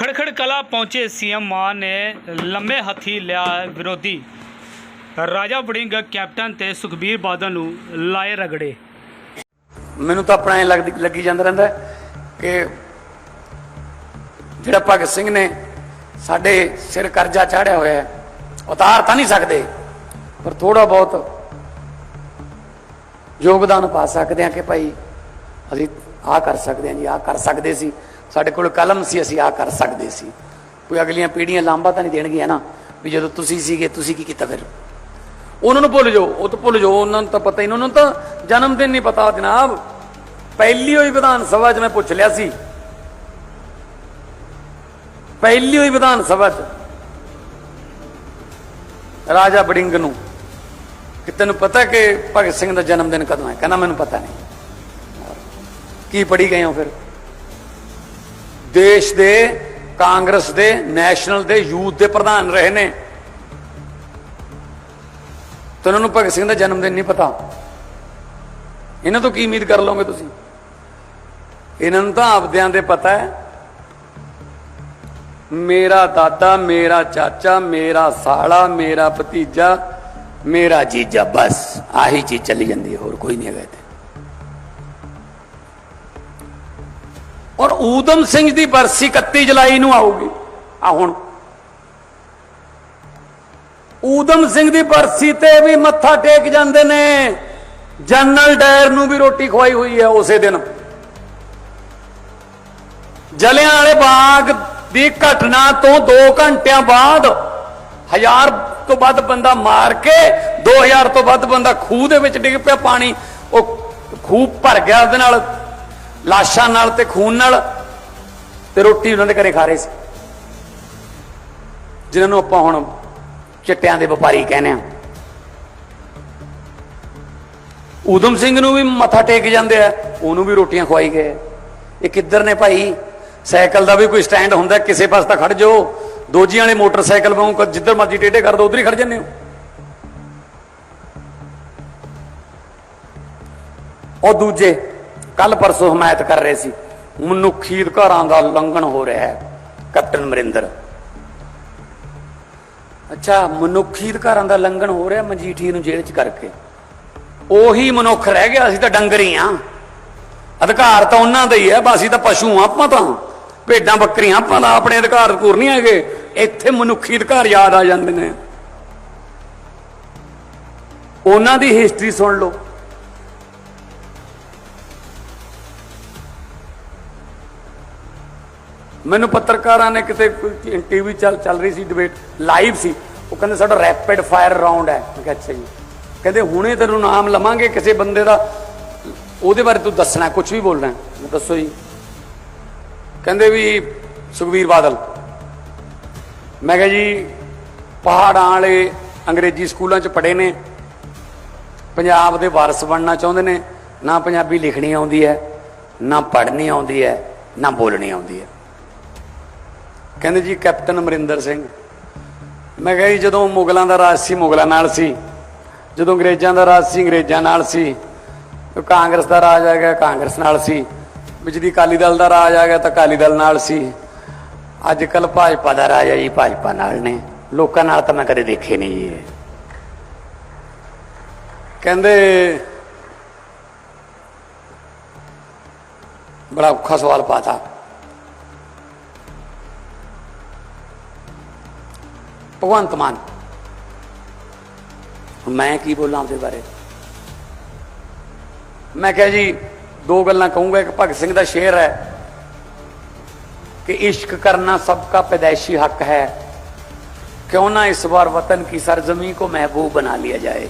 ਖੜਖੜ ਕਲਾ ਪਹੁੰਚੇ ਸੀਐਮ ਮਾਨ ਨੇ ਲੰਮੇ ਹੱਥੀ ਲਿਆ ਵਿਰੋਧੀ। ਰਾਜਾ ਵੜਿੰਗ ਕੈਪਟਨ ਤੇ ਸੁਖਬੀਰ ਬਾਦਲ ਨੂੰ ਲਾਏ ਰਗੜੇ। ਮੈਨੂੰ ਤਾਂ ਆਪਣਾ ਐ ਲੱਗੀ ਜਾਂਦਾ ਰਹਿੰਦਾ ਕਿ ਜਿਹੜਾ ਭਗਤ ਸਿੰਘ ਨੇ ਸਾਡੇ ਸਿਰ ਕਰਜ਼ਾ ਚਾੜਿਆ ਹੋਇਆ ਹੈ, ਉਤਾਰ ਤਾਂ ਨਹੀਂ ਸਕਦੇ, ਪਰ ਥੋੜਾ ਬਹੁਤ ਯੋਗਦਾਨ ਪਾ ਸਕਦੇ ਹਾਂ ਕਿ ਭਾਈ ਅਸੀਂ ਆ ਕਰ ਸਕਦੇ ਹਾਂ ਜੀ ਆ ਕਰ ਸਕਦੇ ਸੀ। ਸਾਡੇ ਕੋਲ ਕਲਮ ਸੀ, ਅਸੀਂ ਆ ਕਰ ਸਕਦੇ ਸੀ। ਕੋਈ ਅਗਲੀਆਂ ਪੀੜ੍ਹੀਆਂ ਲਾਂਬਾ ਤਾਂ ਨਹੀਂ ਦੇਣਗੀਆਂ ਨਾ, ਵੀ ਜਦੋਂ ਤੁਸੀਂ ਸੀਗੇ, ਤੁਸੀਂ ਕੀ ਕੀਤਾ ਫਿਰ? ਉਹਨਾਂ ਨੂੰ ਭੁੱਲ ਜਾਓ, ਉਹ ਤਾਂ ਭੁੱਲ ਜਾਓ, ਉਹਨਾਂ ਨੂੰ ਤਾਂ ਪਤਾ ਹੀ ਨਹੀਂ, ਉਹਨਾਂ ਨੂੰ ਤਾਂ ਜਨਮ ਦਿਨ ਨਹੀਂ ਪਤਾ, ਜਨਾਬ। ਪਹਿਲੀ ਹੋਈ ਵਿਧਾਨ ਸਭਾ 'ਚ ਮੈਂ ਪੁੱਛ ਲਿਆ ਸੀ। ਪਹਿਲੀ ਹੋਈ ਵਿਧਾਨ ਸਭਾ 'ਚ। ਰਾਜਾ ਬੜਿੰਗ ਨੂੰ, ਕਿ ਤੈਨੂੰ ਪਤਾ ਕਿ ਭਗਤ ਸਿੰਘ ਦਾ ਜਨਮ ਦਿਨ ਕਦੋਂ ਹੈ? ਕਹਿੰਦਾ, ਮੈਨੂੰ ਪਤਾ ਨਹੀਂ। ਕੀ ਪੜੀ ਗਏ ਹੋ ਫਿਰ? ਦੇਸ਼ ਦੇ, ਕਾਂਗਰਸ ਦੇ, ਨੈਸ਼ਨਲ ਦੇ ਯੂਥ ਦੇ ਪ੍ਰਧਾਨ ਰਹੇ ਨੇ। ਤੇ ਉਹਨਾਂ ਨੂੰ ਭਗਤ ਸਿੰਘ ਦਾ ਜਨਮ ਦਿਨ ਨਹੀਂ ਪਤਾ। ਇਹਨਾਂ ਤੋਂ ਕੀ ਉਮੀਦ ਕਰ ਲਓਗੇ ਤੁਸੀਂ? ਇਹਨਾਂ ਨੂੰ ਤਾਂ ਆਪਦਿਆਂ ਦੇ ਪਤਾ ਹੈ। ਮੇਰਾ ਦਾਦਾ, ਮੇਰਾ ਚਾਚਾ, ਮੇਰਾ ਸਾਲਾ, ਮੇਰਾ ਭਤੀਜਾ, ਮੇਰਾ ਜੀਜਾ, ਬਸ, ਆਹੀ ਚੀਜ਼ ਚੱਲੀ ਜਾਂਦੀ ਹੈ, ਹੋਰ ਕੋਈ ਨਹੀਂ ਹੈਗਾ ਔਰ ਊਦਮ ਸਿੰਘ ਦੀ ਬਰਸੀ 31 ਜੁਲਾਈ ਨੂੰ ਆਊਗੀ। ਆ ਹੁਣ। ਊਦਮ ਸਿੰਘ ਦੀ ਬਰਸੀ ਤੇ ਵੀ ਮੱਥਾ ਟੇਕ ਜਾਂਦੇ ਨੇ। ਜਨਰਲ ਡਾਇਰ ਨੂੰ ਵੀ ਰੋਟੀ ਖਵਾਈ ਹੋਈ ਹੈ ਉਸੇ ਦਿਨ। ਜਲਿਆਂ ਵਾਲੇ ਬਾਗ ਦੀ ਘਟਨਾ ਤੋਂ 2 ਘੰਟਿਆਂ ਬਾਅਦ ਹਜ਼ਾਰ ਤੋਂ ਵੱਧ ਬੰਦਾ ਮਾਰ ਕੇ 2000 ਤੋਂ ਵੱਧ ਬੰਦਾ ਖੂਹ ਦੇ ਵਿੱਚ ਡਿੱਗ ਪਿਆ, ਪਾਣੀ ਉਹ ਖੂਹ ਭਰ ਗਿਆ ਉਹਦੇ ਨਾਲ। ਲਾਸ਼ਾਂ ਨਾਲ ਤੇ ਖੂਨ ਨਾਲ ਤੇ ਰੋਟੀ ਉਹਨਾਂ ਦੇ ਘਰੇ ਖਾ ਰਹੇ ਸੀ। ਜਿਨ੍ਹਾਂ ਨੂੰ ਆਪਾਂ ਹੁਣ ਚਿੱਟਿਆਂ ਦੇ ਵਪਾਰੀ ਕਹਿੰਦੇ ਆ ਊਧਮ ਸਿੰਘ ਨੂੰ ਵੀ ਮੱਥਾ ਟੇਕ ਜਾਂਦੇ ਆ, ਉਹਨੂੰ ਵੀ ਰੋਟੀਆਂ ਖਵਾਈ ਗਏ। ਇਹ ਕਿੱਧਰ ਨੇ ਭਾਈ? ਸਾਈਕਲ ਦਾ ਵੀ ਕੋਈ ਸਟੈਂਡ ਹੁੰਦਾ, ਕਿਸੇ ਪਾਸੇ ਤਾਂ ਖੜ ਜਾਓ। ਦੋਜੀਆਂ ਵਾਲੇ ਮੋਟਰਸਾਈਕਲ ਵਾਂਗੂ ਜਿੱਧਰ ਮਰਜ਼ੀ ਟੇਢੇ ਕਰ ਦੋ, ਉਧਰ ਹੀ ਖੜ ਜੰਨੇ ਹੋ। ਉਹ ਦੂਜੇ ਕੱਲ ਪਰਸੋਂ ਹਮਾਇਤ ਕਰ ਰਹੇ ਸੀ। ਮਨੁੱਖੀ ਅਧਿਕਾਰਾਂ ਦਾ ਉਲੰਘਣ ਹੋ ਰਿਹਾ ਹੈ, ਕੈਪਟਨ ਅਮਰਿੰਦਰ। ਅੱਛਾ, ਮਨੁੱਖੀ ਅਧਿਕਾਰਾਂ ਦਾ ਉਲੰਘਣ ਹੋ ਰਿਹਾ ਮਜੀਠੀ ਨੂੰ ਜੇਲ੍ਹ 'ਚ ਕਰਕੇ। ਉਹੀ ਮਨੁੱਖ ਰਹਿ ਗਿਆ, ਅਸੀਂ ਤਾਂ ਡੰਗਰ ਹੀ ਆ। ਅਧਿਕਾਰ ਤਾਂ ਉਹਨਾਂ ਦਾ ਹੀ ਹੈ, ਬਸ ਅਸੀਂ ਤਾਂ ਪਸ਼ੂ ਆ, ਆਪਾਂ ਤਾਂ। ਭੇਡਾਂ, ਬੱਕਰੀਆਂ, ਆਪਾਂ ਦਾ ਆਪਣੇ ਅਧਿਕਾਰ ਪੂਰ ਨਹੀਂ ਹੈਗੇ। ਇੱਥੇ ਮਨੁੱਖੀ ਅਧਿਕਾਰ ਯਾਦ ਆ ਜਾਂਦੇ ਨੇ। ਉਹਨਾਂ ਦੀ ਹਿਸਟਰੀ ਸੁਣ ਲਓ। ਮੈਨੂੰ ਪੱਤਰਕਾਰਾਂ ਨੇ ਕਿਤੇ ਟੀਵੀ ਚੱਲ ਚੱਲ ਰਹੀ ਸੀ ਡਿਬੇਟ ਲਾਈਵ ਸੀ। ਉਹ ਕਹਿੰਦੇ ਸਾਡਾ ਰੈਪਿਡ ਫਾਇਰ ਰਾਉਂਡ ਹੈ। ਮੈਂ ਕਿਹਾ, ਅੱਛਾ ਜੀ। ਕਹਿੰਦੇ ਹੁਣੇ ਤੈਨੂੰ ਨਾਮ ਲਵਾਂਗੇ, ਕਿਸੇ ਬੰਦੇ ਦਾ। ਉਹਦੇ ਬਾਰੇ ਤੂੰ ਦੱਸਣਾ ਕੁਝ ਵੀ ਬੋਲਣਾ। ਦੱਸੋ ਜੀ। ਕਹਿੰਦੇ ਵੀ ਸੁਖਵੀਰ ਬਾਦਲ। ਮੈਂ ਕਿਹਾ ਜੀ, ਪਹਾੜਾਂ ਵਾਲੇ ਅੰਗਰੇਜ਼ੀ ਸਕੂਲਾਂ 'ਚ ਪੜ੍ਹੇ ਨੇ। ਪੰਜਾਬ ਦੇ ਵਾਰਸ ਬਣਨਾ ਚਾਹੁੰਦੇ ਨੇ। ਨਾ ਪੰਜਾਬੀ ਲਿਖਣੀ ਆਉਂਦੀ ਹੈ, ਨਾ ਪੜ੍ਹਨੀ ਆਉਂਦੀ ਹੈ, ਨਾ ਬੋਲਣੀ ਆਉਂਦੀ ਹੈ। ਕਹਿੰਦੇ ਜੀ, ਕੈਪਟਨ ਅਮਰਿੰਦਰ ਸਿੰਘ। ਮੈਂ ਕਿਹਾ ਜੀ, ਜਦੋਂ ਮੁਗਲਾਂ ਦਾ ਰਾਜ ਸੀ, ਮੁਗਲਾਂ ਨਾਲ ਸੀ। ਜਦੋਂ ਅੰਗਰੇਜ਼ਾਂ ਦਾ ਰਾਜ ਸੀ, ਅੰਗਰੇਜ਼ਾਂ ਨਾਲ ਸੀ। ਕਾਂਗਰਸ ਦਾ ਰਾਜ ਆ ਗਿਆ, ਕਾਂਗਰਸ ਨਾਲ ਸੀ। ਵਿੱਚ ਦੀ ਅਕਾਲੀ ਦਲ ਦਾ ਰਾਜ ਆ ਗਿਆ, ਤਾਂ ਅਕਾਲੀ ਦਲ ਨਾਲ ਸੀ। ਅੱਜ ਕੱਲ ਭਾਜਪਾ ਦਾ ਰਾਜ ਹੈ ਜੀ, ਭਾਜਪਾ ਨਾਲ ਨੇ। ਲੋਕਾਂ ਨਾਲ ਤਾਂ ਮੈਂ ਕਦੇ ਦੇਖੇ ਨਹੀਂ ਜੀ ਕਹਿੰਦੇ, ਬੜਾ ਔਖਾ ਸਵਾਲ ਪਾਤਾ। ਭਗਵੰਤ ਮਾਨ। ਮੈਂ ਕੀ ਬੋਲਾਂ ਉਹਦੇ ਬਾਰੇ? ਮੈਂ ਕਹਾਂ ਜੀ, ਦੋ ਗੱਲਾਂ ਕਹੂੰਗਾ, ਇੱਕ ਭਗਤ ਸਿੰਘ ਦਾ ਸ਼ੇਰ ਹੈ ਕਿ ਇਸ਼ਕ ਕਰਨਾ ਸਭ ਦਾ ਪੈਦਾਇਸ਼ੀ ਹੱਕ ਹੈ। ਕਿਉਂ ਨਾ ਇਸ ਵਾਰ ਵਤਨ ਕੀ ਸਰਜ਼ਮੀ ਕੋ ਮਹਿਬੂਬ ਬਣਾ ਲਿਆ ਜਾਏ।